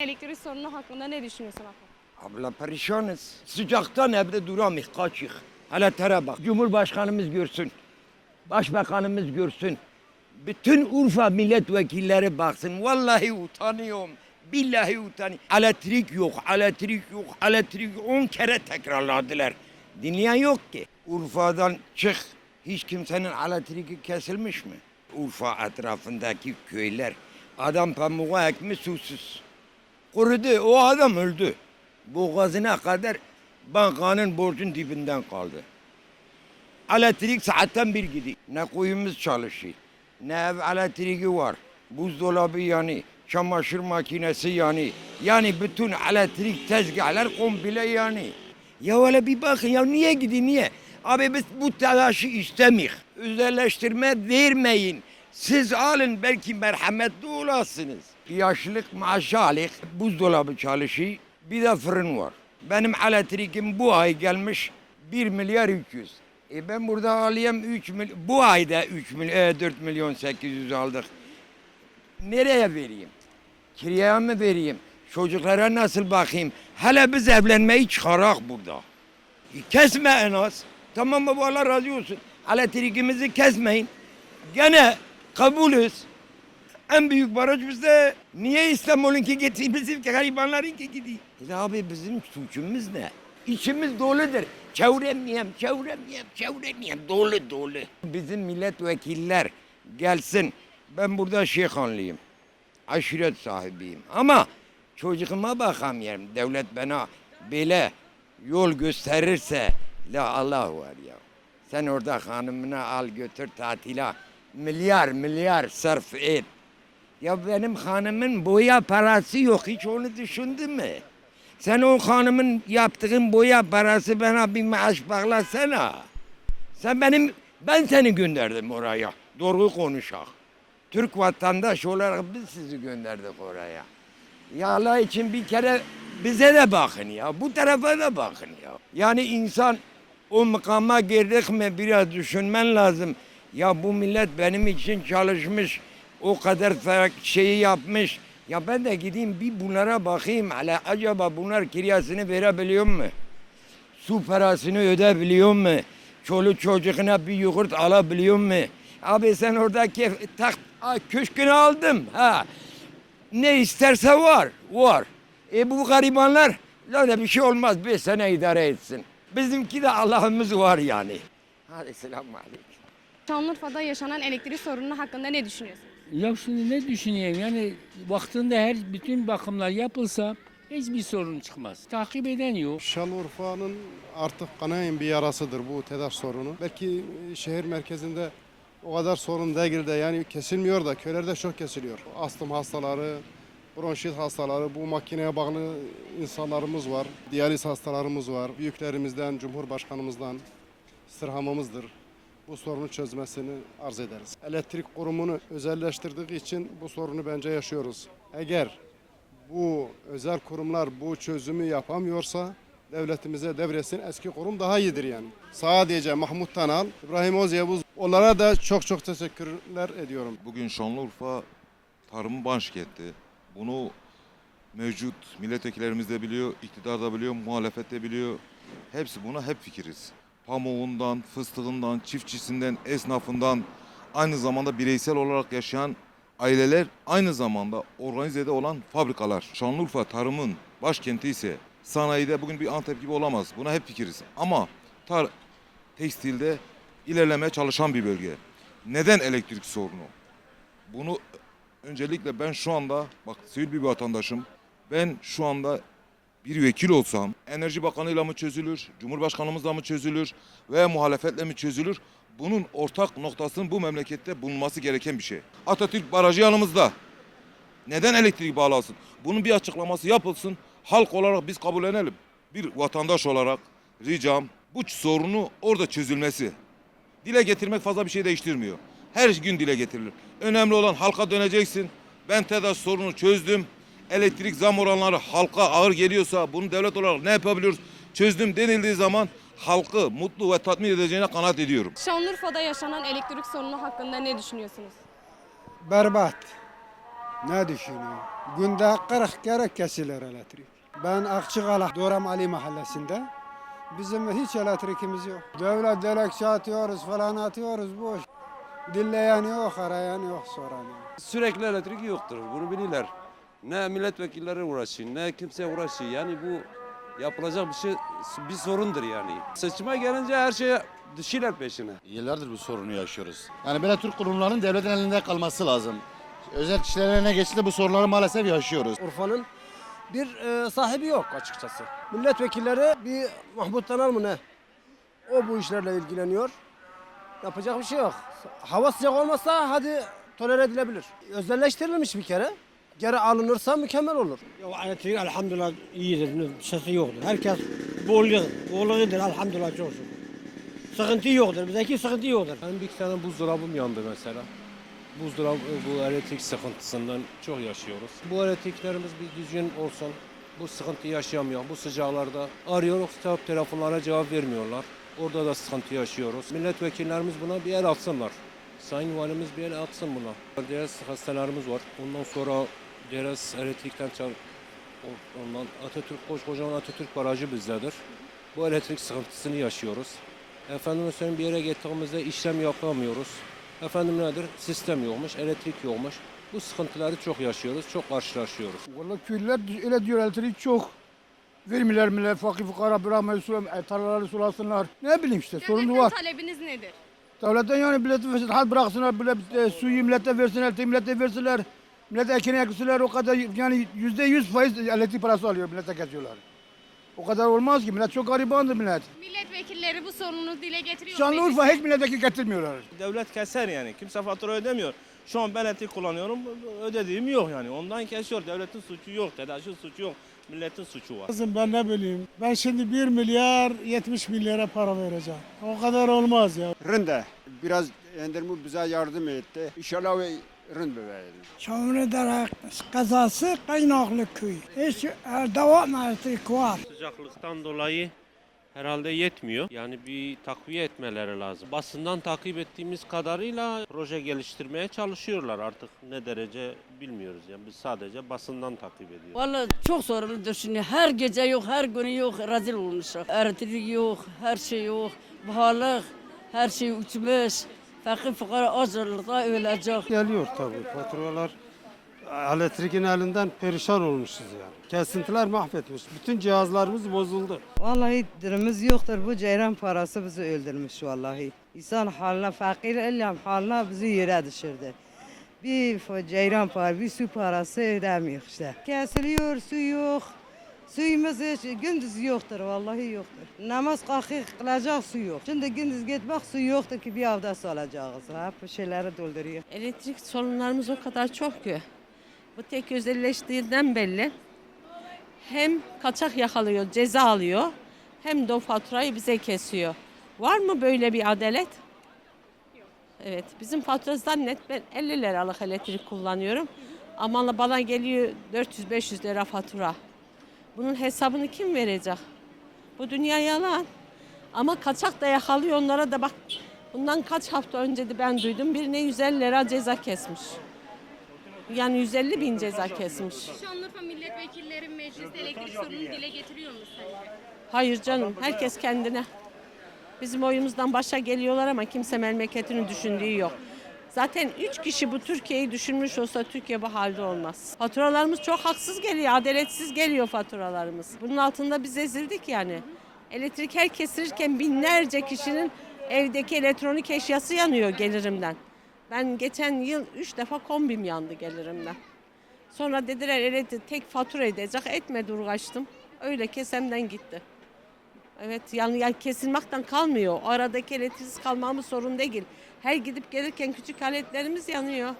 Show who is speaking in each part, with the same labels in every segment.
Speaker 1: Elektrik sorunu hakkında ne düşünüyorsun abla?
Speaker 2: Abla perişanız. Sıcaktan evde duramıyoruz, kaçıyık. Hele tere bak. Cumhurbaşkanımız görsün. Başbakanımız görsün. Bütün Urfa milletvekilleri baksın. Vallahi utanıyorum. Billahi utanıyorum. Elektrik yok, elektrik yok, elektrik yok. On kere tekrarladılar. Dinleyen yok ki. Urfa'dan çık. Hiç kimsenin elektriği kesilmiş mi? Urfa etrafındaki köyler. Adam pamuğa ekmiş susuz. Kurudu. O adam öldü. Boğazına kadar bankanın borcun dibinden kaldı. Elektrik saatten bir gidiyor. Ne kuyumuz çalışıyor. Ne ev elektriği var. Buzdolabı yani. Çamaşır makinesi yani. Yani bütün elektrik tezgahlar komple yani. Ya öyle bir bakın ya niye gidiyor niye? Abi biz bu telaşı istemiyoruz. Özelleştirme vermeyin. Siz alın belki merhametli olasınız. Yaşlılık maaşalık buzdolabı çalışıyor. Bir de fırın var. Benim elektrikim bu ay gelmiş 1 milyar 300. E ben burada alayım 3 milyon. Bu ayda 3 milyon, e, 4 milyon 800 aldık. Nereye vereyim? Kiraya mı vereyim? Çocuklara nasıl bakayım? Hele biz evlenmeyi çıkarak burada. E, Kesme en az. Tamam mı? Bu Allah razı olsun. Elektriğimizi kesmeyin. Gene kabulüz. En büyük baraj bizde. Niye İstanbul'unki gitti? Bizim garibanlarınki gidiyor. E abi bizim suçumuz ne? İçimiz doludur. Çevremeyem, çevremeyem, çevremeyem. Dolu dolu. Bizim milletvekiller gelsin. Ben burada şeyhanlıyım. Aşiret sahibiyim. Ama çocuğuma bakamıyorum. Devlet bana böyle yol gösterirse la Allah var ya. Sen orada hanımını al götür tatile. Milyar milyar sarf et. Ya benim hanımın boya parası yok. Hiç onu düşündün mü? Sen o hanımın yaptığın boya parası bana bir maaş bağlasana. Sen benim, ben seni gönderdim oraya. Doğru konuşak. Türk vatandaş olarak biz sizi gönderdik oraya. Ya Allah için bir kere bize de bakın ya. Bu tarafa da bakın ya. Yani insan o makama girdik mi biraz düşünmen lazım. Ya bu millet benim için çalışmış. O kadar şeyi yapmış. Ya ben de gideyim bir bunlara bakayım. Hala acaba bunlar kiryasını verebiliyor mu? Su parasını ödebiliyor mu? Çoluk çocuğuna bir yoğurt alabiliyor mu? Abi sen oradaki tak, Aa, köşkünü aldım. Ha. Ne isterse var. Var. E bu garibanlar öyle bir şey olmaz. Bir sene idare etsin. Bizimki de Allah'ımız var yani. Hadi selamun aleyküm.
Speaker 1: Şanlıurfa'da yaşanan elektrik sorunu hakkında ne düşünüyorsun?
Speaker 3: Ya şimdi ne düşüneyim yani vaktinde her bütün bakımlar yapılsa hiçbir sorun çıkmaz. Takip eden yok.
Speaker 4: Şanlıurfa'nın artık kanayan bir yarasıdır bu TEDAŞ sorunu. Belki şehir merkezinde o kadar sorun değil de yani kesilmiyor da köylerde çok kesiliyor. Astım hastaları, bronşit hastaları, bu makineye bağlı insanlarımız var. Diyaliz hastalarımız var. Büyüklerimizden, Cumhurbaşkanımızdan istirhamımızdır. Bu sorunu çözmesini arz ederiz. Elektrik kurumunu özelleştirdiği için bu sorunu bence yaşıyoruz. Eğer bu özel kurumlar bu çözümü yapamıyorsa devletimize devretsin. Eski kurum daha iyidir yani. Sadece Mahmut Tanal, İbrahim Ozyavuz onlara da çok çok teşekkürler ediyorum.
Speaker 5: Bugün Şanlıurfa tarımın başkenti. Bunu mevcut milletvekillerimiz de biliyor, iktidar da biliyor, muhalefet de biliyor. Hepsi buna hep fikiriz. Pamuğundan, fıstığından, çiftçisinden, esnafından aynı zamanda bireysel olarak yaşayan aileler aynı zamanda organizede olan fabrikalar. Şanlıurfa tarımın başkenti ise sanayide bugün bir Antep gibi olamaz. Buna hep fikiriz. Ama tar tekstilde ilerlemeye çalışan bir bölge. Neden elektrik sorunu? Bunu öncelikle ben şu anda bak sivil bir vatandaşım. Ben şu anda bir vekil olsam Enerji Bakanı'yla mı çözülür, Cumhurbaşkanımızla mı çözülür veya muhalefetle mi çözülür? Bunun ortak noktasının bu memlekette bulunması gereken bir şey. Atatürk Barajı yanımızda. Neden elektrik bağlasın? Bunun bir açıklaması yapılsın. Halk olarak biz kabullenelim. Bir vatandaş olarak ricam bu sorunu orada çözülmesi. Dile getirmek fazla bir şey değiştirmiyor. Her gün dile getirilir. Önemli olan halka döneceksin. Ben TEDAŞ sorunu çözdüm. Elektrik zam oranları halka ağır geliyorsa bunu devlet olarak ne yapabiliyoruz? Çözdüm denildiği zaman halkı mutlu ve tatmin edeceğine kanaat ediyorum.
Speaker 1: Şanlıurfa'da yaşanan elektrik sorunu hakkında ne düşünüyorsunuz?
Speaker 6: berbat. Ne düşünüyor? Günde 40 kere kesilir elektrik. Ben Akçıkala Doram Ali mahallesinde. Bizim hiç elektrikimiz yok. Devlet dilekçe atıyoruz falan atıyoruz boş. Dilleyen yok, arayan yok, soran yok.
Speaker 7: Sürekli elektrik yoktur. Bunu bilirler. Ne milletvekilleri uğraşıyor, ne kimse uğraşıyor. Yani bu yapılacak bir şey, bir sorundur yani. Seçime gelince her şeye düşüyorlar peşine.
Speaker 8: Yıllardır bu sorunu yaşıyoruz. Yani böyle Türk kurumlarının devletin elinde kalması lazım. Özel kişilerin eline geçti de bu sorunları maalesef yaşıyoruz.
Speaker 9: Urfa'nın bir e, sahibi yok açıkçası. Milletvekilleri bir Mahmut Taner mı ne? O bu işlerle ilgileniyor. Yapacak bir şey yok. Hava sıcak olmasa hadi tolere edilebilir. Özelleştirilmiş bir kere. Geri alınırsa mükemmel olur.
Speaker 10: Ya elektrik elhamdülillah iyidir, sesi yoktur. Herkes bolluğu, bolluğudur elhamdülillah çok şükür. Sıkıntı yoktur, bizdeki sıkıntı yoktur.
Speaker 11: Benim bir iki tane buzdolabım yandı mesela. Buzdolabı bu elektrik sıkıntısından çok yaşıyoruz. Bu elektriklerimiz bir düzgün olsun. Bu sıkıntı yaşayamıyor. Bu sıcaklarda arıyoruz, telefonlara cevap vermiyorlar. Orada da sıkıntı yaşıyoruz. Milletvekillerimiz buna bir el atsınlar. Sayın Valimiz bir el atsın buna. Deres hastalarımız var. Ondan sonra Deres elektrikten çal o- ondan Atatürk koskocaman Atatürk barajı bizdedir. Bu elektrik sıkıntısını yaşıyoruz. Efendim söyleyeyim bir yere gittiğimizde işlem yapamıyoruz. Efendim nedir? Sistem yokmuş, elektrik yokmuş. Bu sıkıntıları çok yaşıyoruz, çok karşılaşıyoruz.
Speaker 6: Vallahi köylüler öyle diyor elektrik çok. Vermiyorlar millet fakir fukara bırakmayı sulam, tarlaları sulasınlar. Ne bileyim işte
Speaker 1: Devletten
Speaker 6: var.
Speaker 1: talebiniz nedir?
Speaker 6: Devletten yani milleti versin, hal bıraksınlar, bile, e, suyu millete versinler, millete versinler. Millete ekini eksinler o kadar yani yüzde yüz faiz elektrik parası alıyor millete kesiyorlar. O kadar olmaz ki millet çok garibandır millet.
Speaker 1: Milletvekilleri bu sorunu dile getiriyor.
Speaker 6: Şanlıurfa hiç milletvekili getirmiyorlar.
Speaker 11: Devlet keser yani. Kimse fatura ödemiyor. Şu an ben elektrik kullanıyorum, ödediğim yok yani. Ondan kesiyor. Devletin suçu yok, TEDAŞ'ın suçu yok. Milletin suçu var.
Speaker 10: Kızım ben ne bileyim, ben şimdi 1 milyar 70 milyara para vereceğim. O kadar olmaz ya.
Speaker 6: Rında biraz endirme bize yardım etti. İnşallah rında verelim.
Speaker 10: Çamlıdere kazası Kaynaklı köy. Hiç devam elektrik var.
Speaker 11: Sıcaklıktan dolayı herhalde yetmiyor. Yani bir takviye etmeleri lazım. Basından takip ettiğimiz kadarıyla proje geliştirmeye çalışıyorlar. Artık ne derece bilmiyoruz. Yani biz sadece basından takip ediyoruz.
Speaker 12: Vallahi çok sorunludur şimdi. Her gece yok, her günü yok. Rezil olmuşuz. Elektrik yok, her şey yok. Pahalı, her şey uçmuş. Fakir fukara acılıkta ölecek.
Speaker 6: Geliyor tabii faturalar. Elektrikin elinden perişan olmuşuz yani. Kesintiler mahvetmiş. Bütün cihazlarımız bozuldu.
Speaker 12: Vallahi dirimiz yoktur. Bu ceyran parası bizi öldürmüş vallahi. İnsan haline, fakir elim haline bizi yere düşürdü. Bir ceyran parası, bir su parası ödemiyor işte. Kesiliyor, su yok. Suyumuz hiç gündüz yoktur, vallahi yoktur. Namaz kalkıp kılacak su yok. Şimdi gündüz gitmek su yoktur ki bir abdest alacağız. Hep şeyleri dolduruyor.
Speaker 13: Elektrik sorunlarımız o kadar çok ki. Bu tek özelleştiğinden belli. Hem kaçak yakalıyor, ceza alıyor. Hem de o faturayı bize kesiyor. Var mı böyle bir adalet? Evet, bizim fatura zannet ben 50 liralık elektrik kullanıyorum. Ama bana geliyor 400-500 lira fatura. Bunun hesabını kim verecek? Bu dünya yalan. Ama kaçak da yakalıyor onlara da bak. Bundan kaç hafta önce de ben duydum birine 150 lira ceza kesmiş. Yani 150 bin ceza kesmiş.
Speaker 1: Şanlıurfa milletvekilleri mecliste elektrik sorununu dile getiriyor mu sence?
Speaker 13: Hayır canım herkes kendine. Bizim oyumuzdan başa geliyorlar ama kimse memleketini düşündüğü yok. Zaten üç kişi bu Türkiye'yi düşünmüş olsa Türkiye bu halde olmaz. Faturalarımız çok haksız geliyor, adaletsiz geliyor faturalarımız. Bunun altında biz ezildik yani. Elektrik her kesilirken binlerce kişinin evdeki elektronik eşyası yanıyor gelirimden. Ben geçen yıl üç defa kombim yandı gelirimden. Sonra dediler elektrik tek fatura edecek, etmedi uğraştım. Öyle kesemden gitti. Evet yani, yani kesilmekten kalmıyor. O aradaki elektriksiz kalmamız sorun değil. Her gidip gelirken küçük aletlerimiz yanıyor.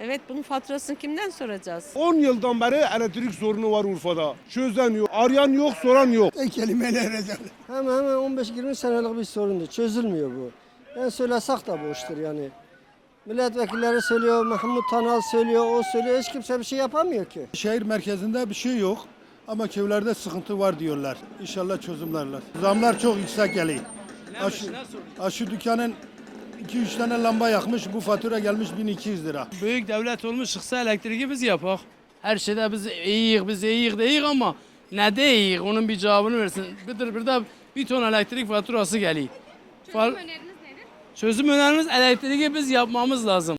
Speaker 13: Evet bunun faturasını kimden soracağız?
Speaker 6: 10 yıldan beri elektrik sorunu var Urfa'da. Çözen yok, arayan yok, soran yok.
Speaker 10: Tek kelimeyle edeceğim.
Speaker 9: Hemen hemen 15-20 senelik bir sorundur. Çözülmüyor bu. Yani söylesek de boştur yani. Milletvekilleri söylüyor, Mahmut Tanal söylüyor, o söylüyor. Hiç kimse bir şey yapamıyor ki.
Speaker 6: Şehir merkezinde bir şey yok ama köylerde sıkıntı var diyorlar. İnşallah çözümlerler. Zamlar çok yüksek geliyor. Aşı, aşı dükkanın
Speaker 14: 2-3 tane lamba yakmış bu fatura gelmiş 1200 lira.
Speaker 15: Büyük devlet olmuş çıksa elektriği biz yapak. Her şeyde biz iyiyiz, biz iyiyiz deyiz ama ne deyiz onun bir cevabını versin. Bir de, bir de bir ton elektrik faturası geliyor.
Speaker 16: Çözüm öneriniz nedir?
Speaker 15: Çözüm önerimiz elektriği biz yapmamız lazım.